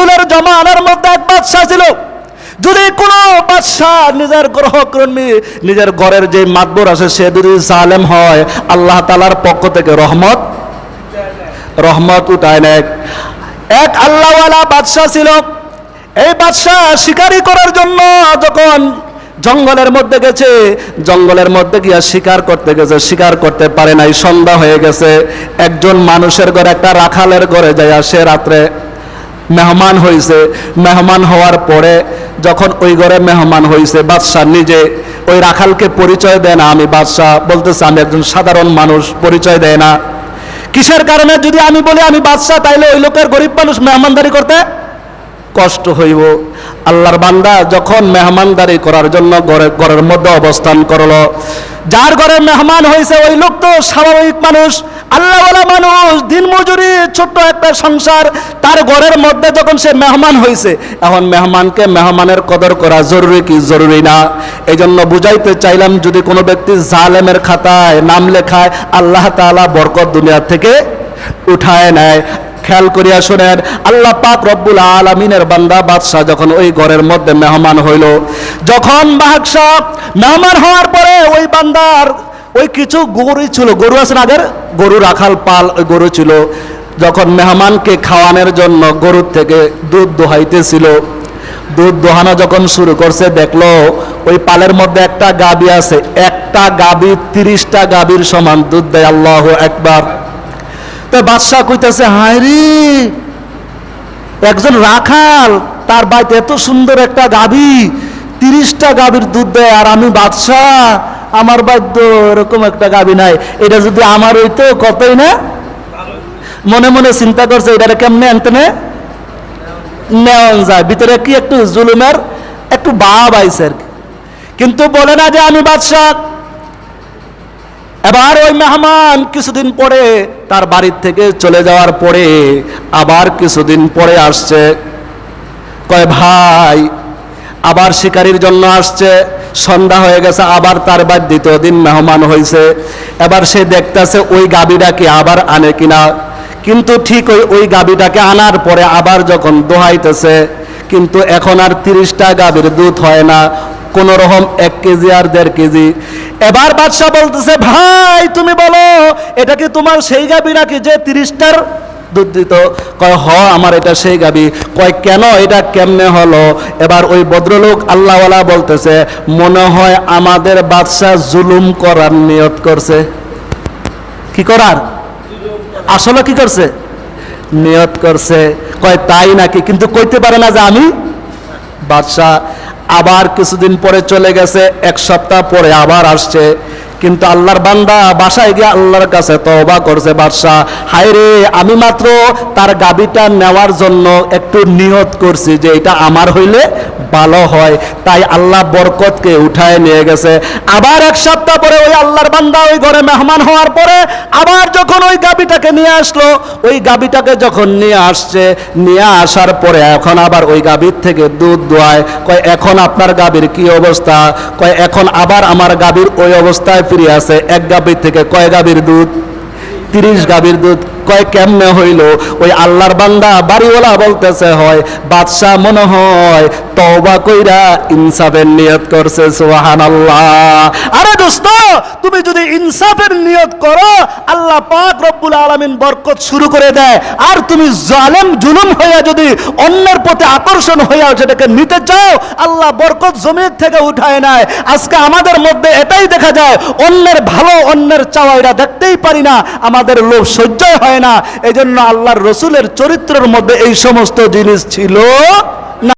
রসুলের জমানার মধ্যে এক বাদশাহ ছিল। যদি কোনো বাদশাহ নিজের গ্রহকর্মী নিজের ঘরের যে মাতবর আছে, সে যদি জালেম হয়, আল্লাহ তালার পক্ষ থেকে রহমত রহমত উঠায় নেয়। এক আল্লাহওয়ালা বাদশাহ ছিল। এই বাদশাহ শিকারি করার জন্য যখন জঙ্গলের মধ্যে গেছে, জঙ্গলের মধ্যে গিয়া শিকার করতে গেছে, শিকার করতে পারে নাই, সন্ধ্যা হয়ে গেছে। একজন মানুষের ঘরে, একটা রাখালের ঘরে যায় সে রাত্রে মেহমান হয়েছে মেহমান হওয়ার পরে যখন ওই ঘরে মেহমান হয়েছে বাদশাহ নিজে ওই রাখালকে পরিচয় দেয় না। আমি বাদশাহ বলতেছে, আমি একজন সাধারণ মানুষ, পরিচয় দেয় না। কিসের কারণে? যদি আমি বলি আমি বাদশাহ, তাইলে ওই লোকের গরিব মানুষ মেহমানদারি করতে কষ্ট হইব। আল্লাহর বান্দা যখন মেহমানদারি করার জন্য ঘরে, ঘরের মধ্যে অবস্থান করল, যার ঘরে মেহমান হয়েছে ওই লোক তো স্বাভাবিক মানুষ। আল্লাহওয়ালা মানুষ, দিন মজুরি, ছোট্ট একটা সংসার, তার ঘরের মধ্যে যখন সে মেহমান হয়েছে এখন মেহমানকে মেহমানের কদর করা জরুরি কি জরুরি না? এই জন্য বুঝাইতে চাইলাম, যদি কোনো ব্যক্তি জালেমের খাতায় নাম লেখায়, আল্লাহ তাআলা বরকত দুনিয়া থেকে উঠায় নেয়। খেয়াল করিয়া শোনেন, আল্লাহ পাক রব্বুল আলমিনের বান্দা বাদশাহ যখন ওই ঘরের মধ্যে মেহমান হইল, যখন বাদশাহ মেহমান হওয়ার পরে ওই বান্দার ওই কিছু গরুই ছিল। গরু আছে আগের? গরু রাখাল পাল ওই গরু ছিল। যখন মেহমানকে খাওয়ানোর জন্য গরুর থেকে দুধ দোহাইতেছিল, দুধ দোহানো যখন শুরু করছে, দেখল ওই পালের মধ্যে একটা গাবি আছে। একটা গাবি তিরিশটা গাবির সমান দুধ দেয় আল্লাহ একবার তো বাদশাহ কইতেছে হায়রি একজন রাখাল, তার বাড়িতে এত সুন্দর একটা গাবি, তিরিশটা গাবির দুধ দেয়, আর আমি বাদশাহ আমার বাদ্য এরকম একটা গাবি নাই। এটা যদি আমার হইতো, কতই না? মনে মনে চিন্তা করছে এটা কেমনে আনতে নে? নেওয়া যায়। ভিতরে কি একটু জুলুমের, একটু ভাব আইছে আর কি। কিন্তু বলে না যে আমি বাদশাহ। এবার ওই মেহমান কিছুদিন পরে তার বাড়ির থেকে চলে যাওয়ার পরে আবার কিছুদিন পরে আসছে। কয়, ভাই, আবার শিকারির জন্য আসছে। সন্ধ্যা হয়ে গেছে, আবার তার বাদ দ্বিতীয় দিন মেহমান হয়েছে এবার সে দেখতেছে ওই গাবিটাকে আবার আনে কিনা। কিন্তু ঠিক ওই ওই গাবিটাকে আনার পরে আবার যখন দোহাইতেছে, কিন্তু এখন আর তিরিশটা গাবির দুধ হয় না, কোন রকম এক কেজি আর দেড় কেজি। এবার বাদশাহ বলতেছে, ভাই, তুমি বলো, এটা কি তোমার সেই গাবি নাকি যে তিরিশটার দুধ দিত কয়, হ, আমার এটা সেই গাবি। কয়, কেন এটা কেমনে হলো? এবার ওই ভদ্রলোক আল্লাহওয়ালা বলতেছে, মনে হয় আমাদের বাদশাহ জুলুম করার নিয়ত করছে। কি করার? আসলে কি করছে? নিয়ত করছে। কয়, তাই নাকি? কিন্তু কইতে পারে না যে আমি বাদশাহ। আবার কিছুদিন পরে চলে গেছে, এক সপ্তাহ পরে আবার আসছে। কিন্তু আল্লাহর বান্দা বাসায় গিয়ে আল্লাহর কাছে তওবা করছে, বাদশাহ হায় রে আমি মাত্র তার গাবিটা নেওয়ার জন্য একটু নিহত করছি যে এটা আমার হইলে ভালো হয়। তাই আল্লাহ বরকতকে উঠায় নিয়ে গেছে। আবার এক সপ্তাহ পরে ওই আল্লাহর বান্দা ওই ঘরে মেহমান হওয়ার পরে আবার যখন ওই গাবিটাকে নিয়ে আসলো, ওই গাবিটাকে যখন নিয়ে আসছে, নিয়ে আসার পরে এখন আবার ওই গাবির থেকে দুধ দোয়ায়, কয়, এখন আপনার গাবির কি অবস্থা? কয়, এখন আবার আমার গাবির ওই অবস্থায় ফিরে আছে এক গাভীর থেকে কয় গাভীর দুধ? তিরিশ গাভীর দুধ। কয় কেমনে হইল? ওই আল্লাহর বান্দা বাড়িওয়ালা বলতেছে, হয়, বাদশাহ মনে হয় তওবা কইরা ইনসাফের নিয়ত করছে সুবহান আল্লাহ আরে দোস্ত, তুমি যদি ইনসাফের নিয়ত করো, আল্লাহ পাক রব্বুল আলামিন বরকত শুরু করে দেয়। আর তুমি জালেম, জুলুম হইয়া যদি অন্যের প্রতি আকর্ষণ হইয়া সেটাকে নিতে চাও, আল্লাহ বরকত জমির থেকে উঠায় নেয়। আজকে আমাদের মধ্যে এটাই দেখা যায়, অন্যের ভালো, অন্যের চাওয়া, এটা দেখতেই পারি না। আমাদের লোভ সহ্যই হয় না। এই জন্য আল্লাহর রসুলের চরিত্রের মধ্যে এই সমস্ত জিনিস ছিল